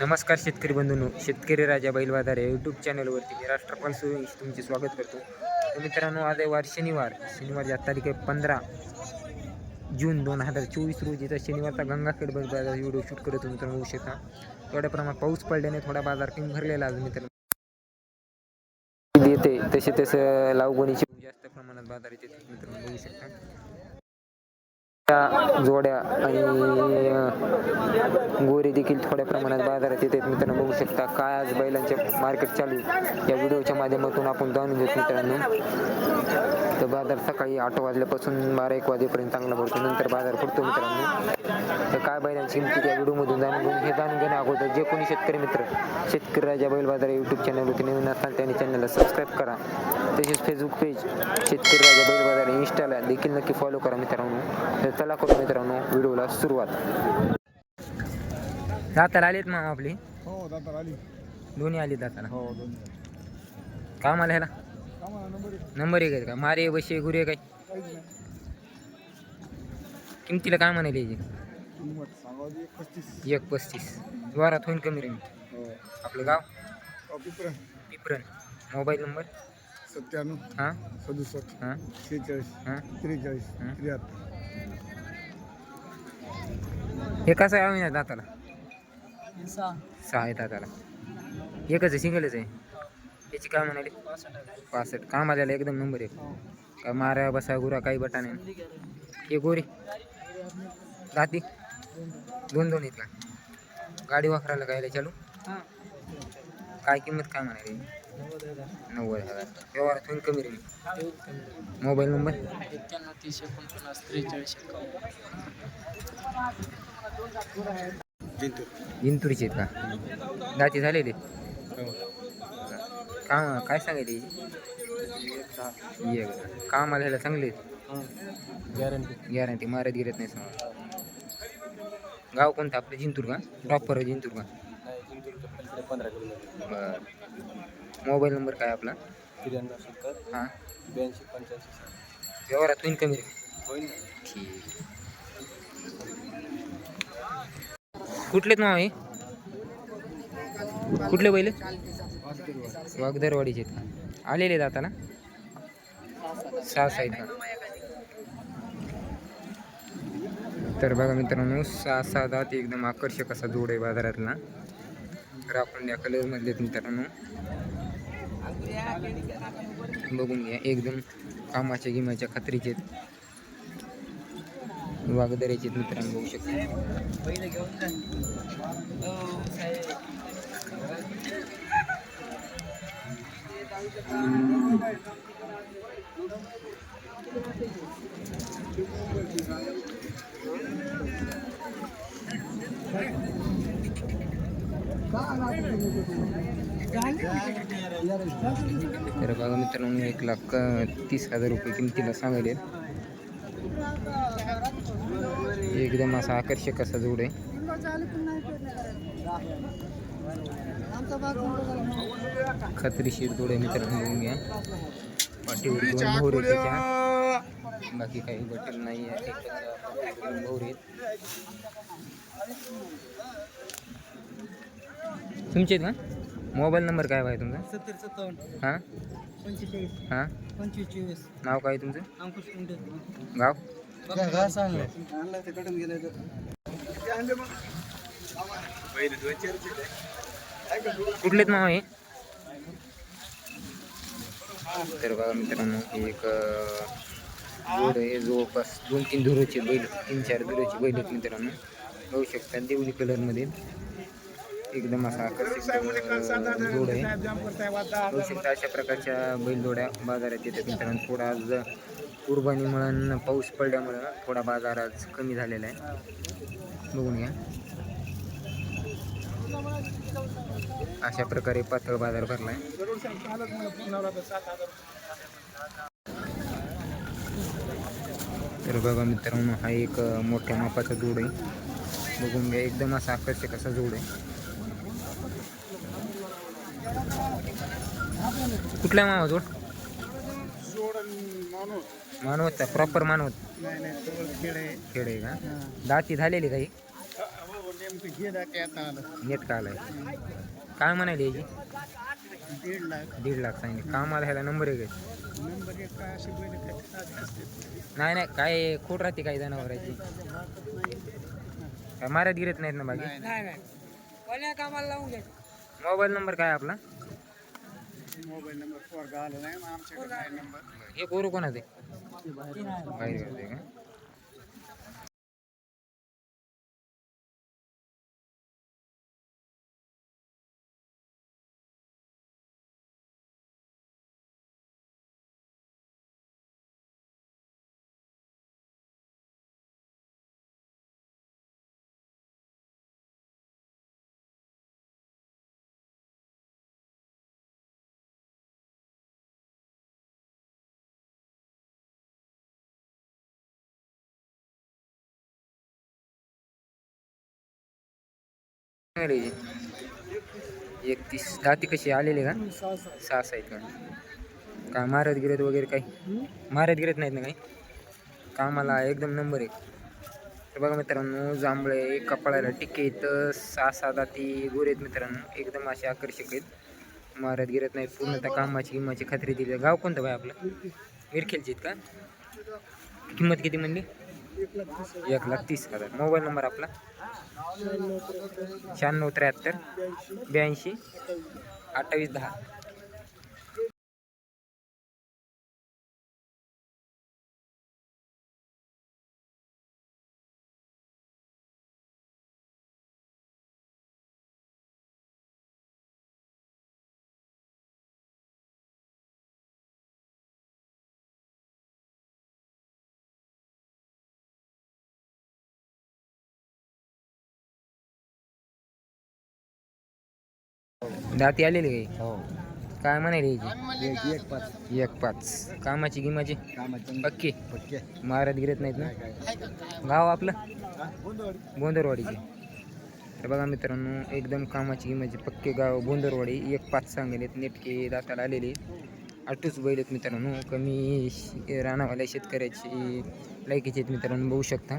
नमस्कार शेतकरी बंधूंनो शेतकरी राजा बैलबाजार या यूट्यूब चॅनलवरती मी राष्ट्रपाल सुरेश तुमचे स्वागत करतो. तर मित्रांनो आज आहे वार शनिवार. शनिवारची आज तारीख आहे पंधरा जून दोन हजार चोवीस रोजीचा शनिवारचा गंगाखेड बैलबाजार व्हिडिओ शूट करत मित्रांनो होऊ शकता. थोड्या प्रमाणात पाऊस पडल्याने थोडा बाजार किंग भरलेला आज मित्रांनो. येते तसे तसं लावगणीचे जास्त प्रमाणात बाजार येते मित्रांनो बघू शकता. त्या जोड्या आणि गोरे देखील थोड्या प्रमाणात बाजारात येतात मित्रांनो बघू शकता काय आज बैलांचे मार्केट चालू आहे. या व्हिडिओच्या माध्यमातून आपण जाणून घेऊ मित्रांनो. तर बाजार सकाळी आठ वाजल्यापासून बारा एक वाजेपर्यंत चांगला भरतो. नंतर बाजार पडतो मित्रांनो. तर काय बैलांची किंमती या व्हिडिओमधून जाणून घेऊन हे जाणून घेण्या अगोदर जे कोणी शेतकरी मित्र शेतकरी राजा बैल बाजार यूट्यूब चॅनलवरती नवीन असताल त्यांनी चॅनलला सबस्क्राईब करा. तसेच फेसबुक पेज शेतकरी राजा बैल बाजार इंस्टाला देखील नक्की फॉलो करा मित्रांनो. तर चला करू मित्रांनो व्हिडिओला सुरुवात. दाताला आलेत मग आपली? हो दादा आली. दोन्ही आली दाताला. हो दोन काम आला ह्याला? नंबर एक आहे का? मारे बशे गुरे काय? किमतीला काय म्हणाले याची एक पस्तीस. द्वारात होईल कमी रेंज. हो. आपलं गाव? कॉपीपर पिपरण मोबाईल नंबर? सत्त्याण्णव. हां? सदुसष्ट. हां? शेहेचाळीस. हां? त्रेचाळीस. हं. त्र्याहत्तर. हे कसं आहे? अविनाश दाताला. सहा. आहे दाताला. एकच आहे सिंगलच आहे. याची काय म्हणाले? पासष्ट. काम आलेला एकदम नंबर एक. काय मारा बसा गुरा काही बटाने हे गोरी. राती दोन दोन आहेत का? गाडी वापरायला काय चालू? काय किंमत काय म्हणाले? नव्वद हजार. व्यवहारात होईल कमी रेंज मोबाईल नंबर? एक्क्याण्णव तीस एकोणपन्नास त्रेचाळीस जिंतूरचे का? दाती झालेले काम काय सांगायचे? ये काम आलेला चांगले गॅरंटी. गॅरंटी. मारत गिरत नाही समजा गाव कोणतं? आपलं जिंतूर का? प्रॉपर जिंतूर का? बरं. मोबाईल नंबर काय आपला? त्र्याण्णव सत्तर हां. ब्याऐंशी पंच्याऐंशी व्यवहारात होईल कमी रे होईल ना. ठीक. कुठलेत नाव आहे कुठले बैल वागदरवाडीचे आहेत का आलेले दाताला सहा आहेत. का तर बघा मित्रांनो सहा सहा दात एकदम आकर्षक असा जोड आहे बाजारातला. राखून कलरमधले मित्रांनो. बघून घ्या एकदम कामाच्या गिमाच्या खात्रीचे वागदरेचे वागदऱ्याचे मित्रांनो बघू शकता तर बघा मित्रांनो एक लाख तीस हजार रुपये किमतीला सांगायले. एकदम असा आकर्षक असा जोड आहे. खात्रीशीर जोड आहे मित्रांनो बघून घ्या. पाठीवर दोन भोर त्याच्या. बाकी काही बटन नाही आहे दोन भोर आहेत. तुमचे आहेत का मोबाईल नंबर काय आहे तुमचा? सत्तर सत्तावन्न. हां? पंचेचाळीस. हां? पंचवीस चोवीस नाव काय तुमचं? अंकुश गाव? कुठलेच नाव आहे तर बघा मित्रांनो एक जोड आहे. जवळपास दोन तीन धुरोचे बैल तीन चार धुरोचे बैल आहेत मित्रांनो. बघू शकता देवणी कलरमध्ये एकदम असा आकर्षक जोड आहे बघू शकता अशा प्रकारच्या बैलजोड्या बाजारात येतात मित्रांनो. थोडा आज कुर्बानीमुळं आणि पाऊस पडल्यामुळं थोडा बाजार आज कमी झालेला आहे. बघून घ्या. अशा प्रकारे पातळ बाजार भरला आहे तर बघा मित्रांनो हा एक मोठ्या मापाचा जोड आहे. बघून घ्या एकदम असा आकर्षक असा जोड आहे. कुठला मावा जोड प्रॉपर मानवत खेळ आहे खेड आहे का? दाती झालेली काही हे? नेट का आलाय? काय म्हणाले याची दीड लाख दीड लाख सांगितले. कामाला ह्याला नंबर आहे एक असते नाही नाही काय खोट राहते काही जनावरांची? काय मारत गिरत नाहीत ना बाकी? मोबाईल नंबर काय आपला? मोबाईल नंबर पोरगा आला नाही मग आमच्याकडे नाही नंबर. हे कोरू कोणाचे? बाहेर गेलते का? एकतीस दाती कशी आलेले का? सहा आहेत का? काय मारत गिरत वगैरे काही? मारत गिरत नाहीत ना काही? कामाला एकदम नंबर एक तर बघा मित्रांनो जांभळे कपाळाला टिके तर सहा सहा दाती गोरे आहेत मित्रांनो. एकदम असे आकर्षक आहेत. मारत गिरत नाही पूर्णतः कामाची किंमतची खात्री दिली. गाव कोणतं बाय आपलं? विरखेलची आहेत का? किंमत किती म्हणली? एक लाख तीस हजार. मोबाईल नंबर आपला? शहाण्णव त्र्याहत्तर ब्याऐंशी अठ्ठावीस दहा. दाती आलेली काही हो. काय म्हणाले एक एक पाच. एक पाच. कामाची गिमाची? कामाचे. पक्की? पक्के. महाराज गिरत नाहीत ना? गाव आपलं? बोंदरवाडीचे. तर बघा मित्रांनो एकदम कामाची गिमाची पक्के गाव बोंदरवाडी. एक पाच सांगेलेत नेटके दाताला आलेले. आटूच बैल आहेत मित्रांनो. कमी श- रानावाल्या शेतकऱ्याची लायकीचे आहेत मित्रांनो बघू शकता.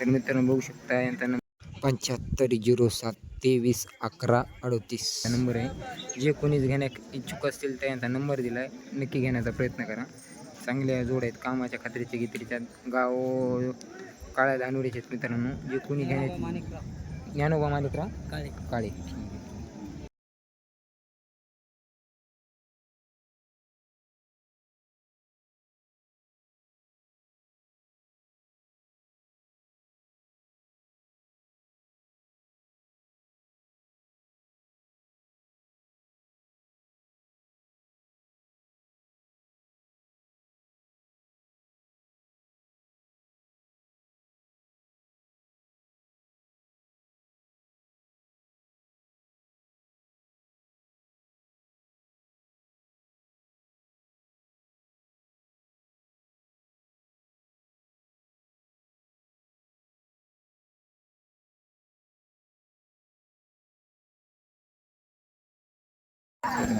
तर मित्रांनो बघू शकता यांचा नंबर पंच्याहत्तर झिरो सात तेवीस अकरा अडतीस. हा नंबर आहे. जे कोणीच घेण्या इच्छुक असतील त्या यांचा नंबर दिला आहे नक्की घेण्याचा प्रयत्न करा. चांगल्या जोड आहेत कामाच्या खात्रीच्या गित्रीच्या. गाव काळ्या धानुरीचे आहेत मित्रांनो. जे कोणी माणिकराव ज्ञानोबा मालिकराव? काळे. काळे.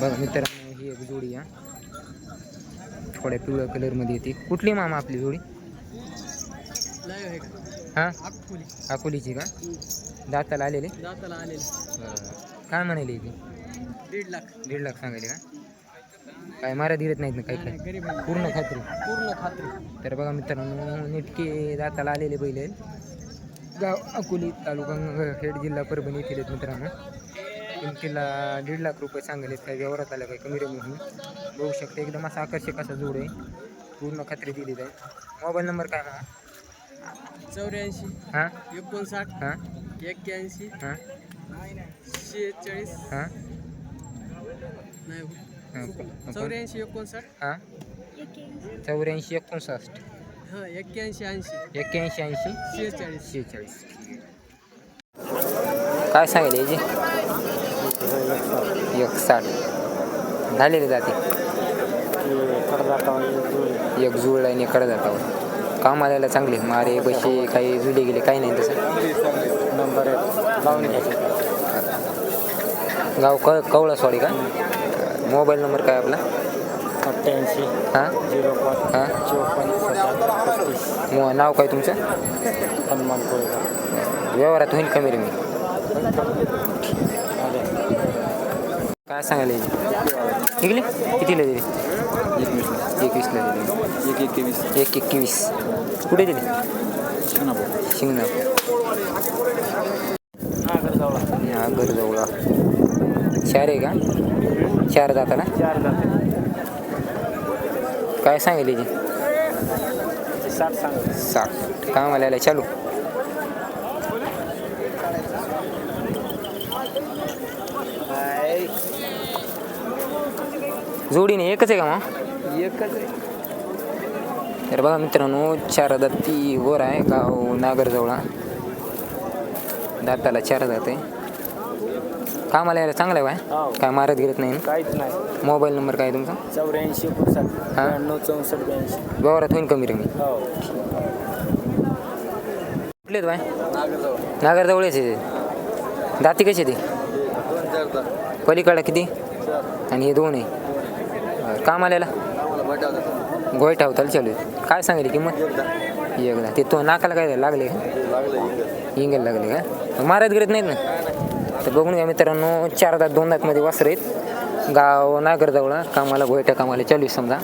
बघा मित्रांनो ही एक जोडी हा थोड्या पिवळ्या कलरमध्ये येते. कुठली मामा आपली जोडी? हां? अकोलीची का? दाताला आलेले? दाताला काय म्हणाले इथे दीड लाख दीड लाख सांगायले का? काय मारा दिरत नाहीत ना काही काही. पूर्ण खात्री. पूर्ण खात्री तर बघा मित्रांनो नेटके दाताला आलेले बैल गाव अकोली तालुका खेड जिल्हा परभणी येथील आहेत मित्रांनो. किमतीला दीड लाख रुपये सांगलेत काही व्यवहारात आल्या काही कमी रमी होऊन बघू शकता एकदम असा आकर्षक असा जोड आहे. पूर्ण खात्री दिली आहे. मोबाईल नंबर काय म्हणा? चौऱ्याऐंशी हां? एकोणसाठ हां? एक्क्याऐंशी हां? शेहेचाळीस हां? नाही हां चौऱ्याऐंशी एकोणसाठ. हां? चौऱ्याऐंशी एकोणसष्ट हां एक्क्याऐंशी ऐंशी. एक्क्याऐंशी ऐंशी? शेहेचाळीस. शेहेचाळीस. काय सांगेल याची एक साठ. झालेली जाते. एक जुळ आणि कडे जातावर काम आल्याला चांगले. मारे बसे काही जुले गेले काही नाही तसं. नंबर गाव क कवळासवाडी का? मोबाईल नंबर काय आपला? अठ्ठ्याऐंशी. हां? झिरो पाच. हां? चोपन्न सत्याहत्तर पस्तीस. मो नाव काय तुमचं? हनुमान कोळेकर व्यवहारात होईल कमी रे मी काय सांगायला निघली कितीला दिली? एकवीसला दिली. एक एकवीस. एक एकवीस कुठे दिली? शिंगणापूर. हा गरजवळा चार आहे का? चार जाताना? चार जाते काय सांगेल याची साठ सांग साठ काम आल्याला चालू. जोडीने एकच आहे का मग? एकच तर बघा मित्रांनो चार ती वर आहे गाव नागरजवळा. दाताला चार जात आहे. कामाला यायला चांगलं आहे हो. बाय काय मारत गिरत नाही? काहीच नाही. मोबाईल नंबर काय तुमचा? चौऱ्याऐंशी हां? चौसष्ट ब्याऐंशी. व्यवहारात होईल कमी रमी. हो. कुठले बाय? नागरजवळच आहे दाती कशी आहे ते? पलीकडं किती? आणि हे दोन आहे. बरं, काम आलेला? गोय ठेवताल चालू आहे. काय सांगितली किंमत? एकदा ते तो नाकाला काय लागले का? इंगल लागले का? मारत गिरत नाहीत ना? तर बघून घ्या मित्रांनो चार दात दोन दातमध्ये वासर आहेत. गाव नागरजवळ कामाला गोयठा कामाला चालू आहे समजा.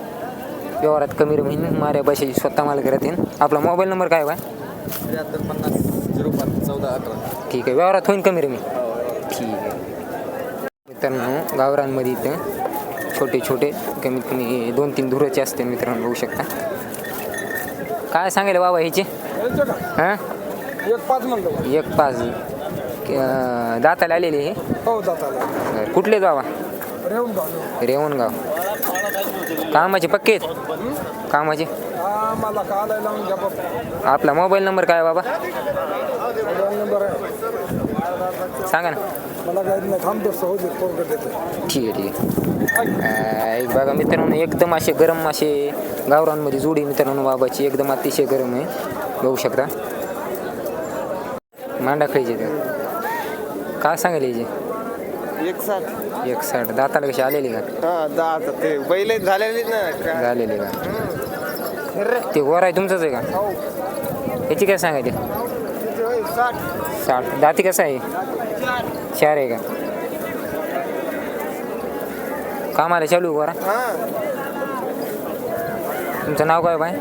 व्यवहारात कमी रमीन माऱ्या पैशाची स्वतः मला करत येईन आपला मोबाईल नंबर काय बा? त्र्याहत्तर पन्नास झिरो पाच चौदा अठरा ठीक आहे व्यवहारात होईन कमी रमी. ठीक आहे. मित्रांनो गावरांमध्ये इथं छोटे छोटे कमीत कमी दोन तीन धुराचे असते मित्रांनो बघू शकता. काय सांगेल बाबा ह्याचे? हां? एक पाच. म्हणलं एक पाच अं, दाताला आलेले हे हो जाताला बरं, कुठले बाबा? रेवून गाव रेवणगाव. कामाचे पक्के आहेत? कामाचे? हा मला काल लावून घ्या बाबा आपला मोबाईल नंबर काय बाबा? मोबाईल नंबर आहे. सांगा ना. मला काही नाही थांबतो सहज फोन करते. ठीक आहे ठीक आहे. एक बघा मित्रांनो एकदम असे गरम असे गावरांमध्ये जोडी मित्रांनो बाबाची एकदम अतिशय गरम आहे. बघू शकता. मांडा खायचे ते. काय सांगायला याचे एक साठ एक साठ दाताला कशी आलेली का? हा ते पहिले झालेले ना. झालेली का? ते वर आहे तुमचंच आहे का? याची काय सांगायची? साठ. साठ. दाती कसं आहे? चार आहे का? कामाला चालू हा. तुमचं नाव काय बाय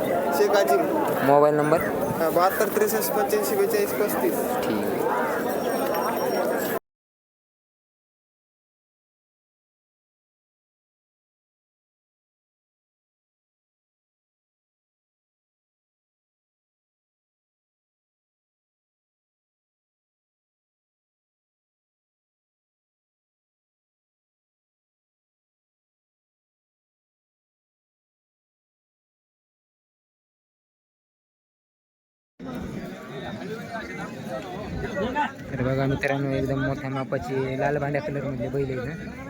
मोबाईल नंबर? बहात्तर त्रेसष्ट पंच्याऐंशी बेचाळीस पस्तीस. ठीक तर बघा मित्रांनो एकदम मोठ्या मापाची लाल भांड्या कलर मधले बैल आहेत ना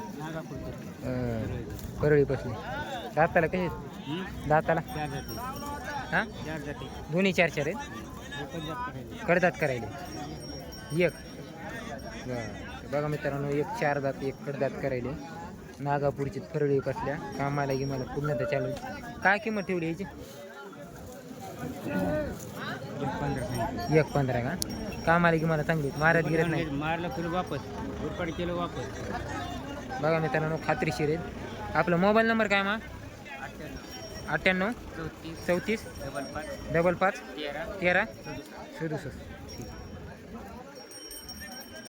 परळी बसली दाताला कसे दाताला? हां? दोन्ही चार चार आहेत? कडदात करायले. एक. बघा मित्रांनो एक चार दात एक कडदात करायले. नागापूरची फरळी कसल्या कामाला गी मला पूर्णतः चालू. काय किंमत ठेवली याची? एक पंधरा का? कामाला की मला चांगली महाराज गिरत नाही. मारलं तुला वापस. केलं वापस. बघा मित्रांनो खात्रीशीर आहेत. आपला मोबाईल नंबर काय मग अठ्ठ्याण्णव. चौतीस. चौतीस. डबल पाच. डबल पाच. तेरा. तेरा. सदुसष्ट.